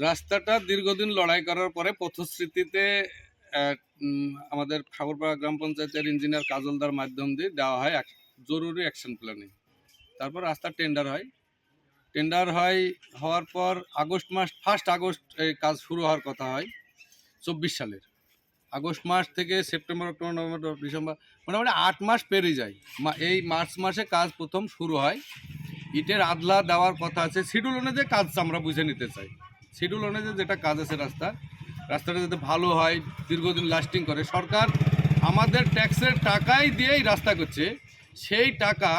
রাস্তাটা দীর্ঘদিন লড়াই করার পরে পথশ্রীতিতে আমাদের সাগরপাড়া গ্রাম পঞ্চায়েতের ইঞ্জিনিয়ার কাজলদার মাধ্যম দিয়ে দেওয়া হয় এক- জরুরি অ্যাকশন প্ল্যানিং তারপর রাস্তা টেন্ডার হয়। টেন্ডার হয়, হওয়ার পর আগস্ট মাস ফার্স্ট আগস্ট এই কাজ শুরু হওয়ার কথা হয়, চব্বিশ সালের। আগস্ট মাস থেকে সেপ্টেম্বর, অক্টোবর, নভেম্বর, ডিসেম্বর, মোটামুটি আট মাস পেরিয়ে যায়। এই মার্চ মাসে কাজ প্রথম শুরু হয়। ইটের আদলা দেওয়ার কথা আছে। শিডিউল অনুযায়ী কাজ আমরা বুঝে নিতে চাই। শিডিউল অনুযায়ী যেটা কাজ আছে রাস্তা, রাস্তাটা যাতে ভালো হয়, দীর্ঘদিন লাস্টিং করে। সরকার আমাদের ট্যাক্সের টাকাই দিয়েই রাস্তা করছে। সেই টাকা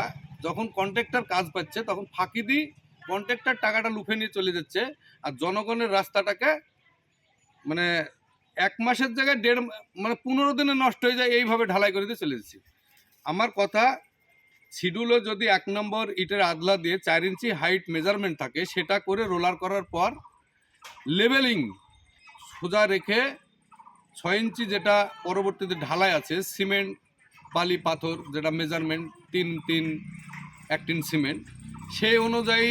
যখন কন্ট্রাক্টর কাজ পাচ্ছে, তখন ফাঁকি দিই কন্ট্রাক্টর টাকাটা লুফে নিয়ে চলে যাচ্ছে। আর জনগণের রাস্তাটাকে মানে এক মাসের জায়গায় দেড় মানে পনেরো দিনে নষ্ট হয়ে যায়, এইভাবে ঢালাই করে দিয়ে চলে যাচ্ছি। আমার কথা শিডিউলে যদি এক নম্বর ইটের আদলা দিয়ে চার ইঞ্চি হাইট মেজারমেন্ট থাকে, সেটা করে রোলার করার পর লেভেলিং সোজা রেখে ছয় ইঞ্চি যেটা পরবর্তীতে ঢালাই আছে, সিমেন্ট, বালি, পাথর যেটা মেজারমেন্ট তিন তিন, এক তিন সিমেন্ট, সেই অনুযায়ী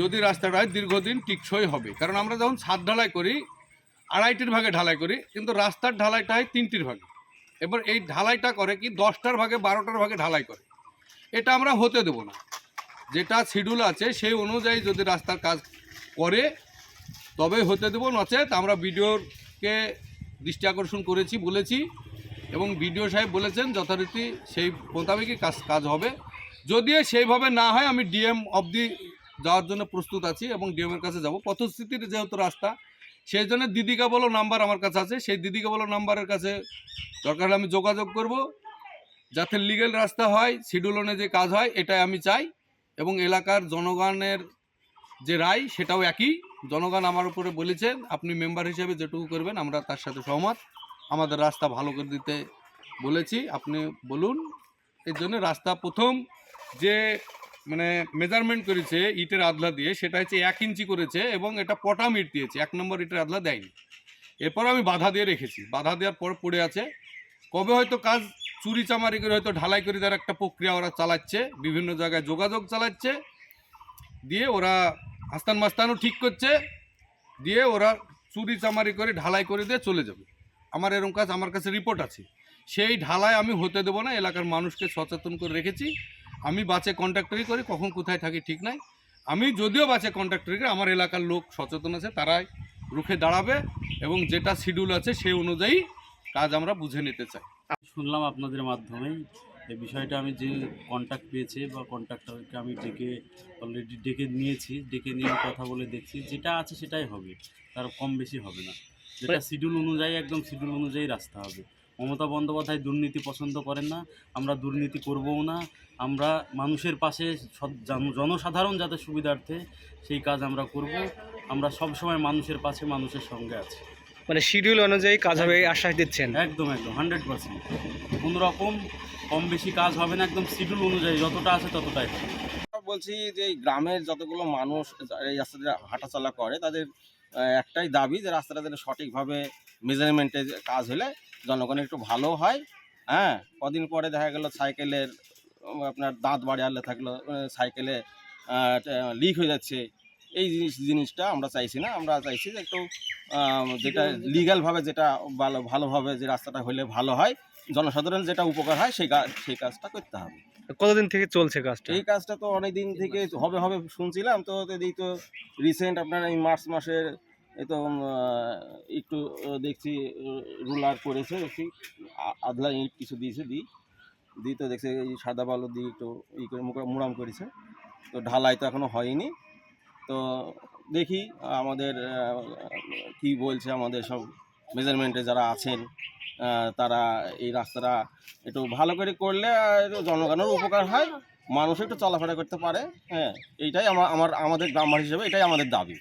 যদি রাস্তাটা হয় দীর্ঘদিন টিকসই হবে। কারণ আমরা যখন ছাদ ঢালাই করি আড়াইটির ভাগে ঢালাই করি, কিন্তু রাস্তার ঢালাইটা হয় তিনটির ভাগে। এবার এই ঢালাইটা করে কি দশটার ভাগে, বারোটার ভাগে ঢালাই করে। এটা আমরা হতে দেব না। যেটা শিডিউল আছে, সেই অনুযায়ী যদি রাস্তার কাজ করে তবে হতে দেবো নচেত, আমরা বিডিওকে দৃষ্টি আকর্ষণ করেছি, বলেছি, এবং বিডিও সাহেব বলেছেন যথারীতি সেই মোতাবেকই কাজ কাজ হবে। যদিও সেইভাবে না হয়, আমি ডিএম অবধি যাওয়ার জন্য প্রস্তুত আছি এবং ডিএমের কাছে যাব। পথস্থিতির যেহেতু রাস্তা, সেই জন্য দিদিকা বলো নাম্বার আমার কাছে আছে, সেই দিদিকা বলো নাম্বারের কাছে দরকার হলে আমি যোগাযোগ করব। যাতে লিগেল রাস্তা হয়, শিডিউল অনুযায়ী কাজ হয়, এটাই আমি চাই, এবং এলাকার জনগণের যে রায়, সেটাও একই। জনগণ আমার উপরে বলেছেন, আপনি মেম্বার হিসেবে যেটুকু করবেন, আমরা তার সাথে সহমত। আমাদের রাস্তা ভালো করে দিতে বলেছি, আপনি বলুন। এর জন্য রাস্তা প্রথম যে মানে মেজারমেন্ট করেছে ইটের আদলা দিয়ে, সেটা হচ্ছে এক ইঞ্চি করেছে এবং এটা পটাম ইট দিয়েছে। এক নম্বর ইটের আদলা দেয়নি। এরপর আমি বাধা দিয়ে রেখেছি। বাধা দেওয়ার পর পড়ে আছে, কবে হয়তো কাজ চুরি চামারি করে হয়তো ঢালাই করে দেওয়ার একটা প্রক্রিয়া ওরা চালাচ্ছে, বিভিন্ন জায়গায় যোগাযোগ চালাচ্ছে, দিয়ে ওরা আস্তান মাস্তানও ঠিক করছে, দিয়ে ওরা চুরি চামারি করে ঢালাই করে দিয়ে চলে যাবে। আমার এরকম কাজ আমার কাছে রিপোর্ট আছে। সেই ঢালাই আমি হতে দেবো না, এলাকার মানুষকে সচেতন করে রেখেছি। আমি বাসে কন্ট্রাক্টরি করি, কখন কোথায় থাকি ঠিক নাই। আমি যদিও বাসে কন্ট্রাক্টরি করি, আমার এলাকার লোক সচেতন আছে, তারাই রুখে দাঁড়াবে এবং যেটা শিডিউল আছে সেই অনুযায়ী কাজ আমরা বুঝে নিতে চাই। শুনলাম আপনাদের মাধ্যমেই এই বিষয়টা আমি যে কন্ট্যাক্ট পেয়েছে বা কন্ট্রাক্টরকে আমি ডেকে অলরেডি ডেকে নিয়েছি ডেকে নিয়ে কথা বলে দেখছি যেটা আছে সেটাই হবে তার কম বেশি হবে না। যেটা শিডিউল অনুযায়ী একদম শিডিউল অনুযায়ী রাস্তা হবে। মমতা বন্দ্যোপাধ্যায় দুর্নীতি পছন্দ করেন না আমরা দুর্নীতি করবও না আমরা মানুষের পাশে জনসাধারণ যাতে সুবিধার্থে সেই কাজ আমরা করব আমরা সবসময় মানুষের পাশে মানুষের সঙ্গে আছি। মানে শিডিউল অনুযায়ী কাজ হবে আশ্বাস দিচ্ছেন? একদম একদম হান্ড্রেড পার্সেন্ট কোনো রকম কম বেশি কাজ হবে না, একদম শিডিউল অনুযায়ী, যতটা আছে ততটাই। বলছি যে গ্রামের যতগুলো মানুষ এই রাস্তা দিয়ে হাঁটাচলা করে, তাদের একটাই দাবি যে রাস্তাটা যেন সঠিকভাবে মেজারমেন্টে কাজ হলে জনগণের একটু ভালো হয়। হ্যাঁ কদিন পরে দেখা গেল সাইকেলের আপনার দাঁত বাড়ি আনলে থাকল সাইকেলে লিক হয়ে যাচ্ছে। এই জিনিস, জিনিসটা আমরা চাইছি না, আমরা চাইছি যে একটু যেটা লিগ্যালভাবে যেটা ভালো, ভালোভাবে যে রাস্তাটা হলে ভালো হয় জনসাধারণ যেটা উপকার হয় সেই সেই কাজটা করতে হবে। কতদিন থেকে চলছে কাজটা? এই কাজটা তো অনেক দিন থেকে হবে হবে শুনছিলাম তো এই তো রিসেন্ট আপনার এই মার্চ মাসের এই তো একটু দেখছি রুলার করেছে দেখছি আধলা ইট কিছু দিয়েছে দিই দিই তো দেখছি এই সাদা বালু দিয়ে একটু ই করে মুড়াম করেছে তো ঢালাই তো এখনও হয়নি তো দেখি আমাদের কি বলছে আমাদের সব মেজারমেন্টে যারা আছেন তারা এই রাস্তাটা একটু ভালো করে করলে জনগণের উপকার হয়, মানুষ একটু চলাফেরা করতে পারে। হ্যাঁ এইটাই আমার আমার, আমাদের গ্রামবাসী হিসেবে এটাই আমাদের দাবি।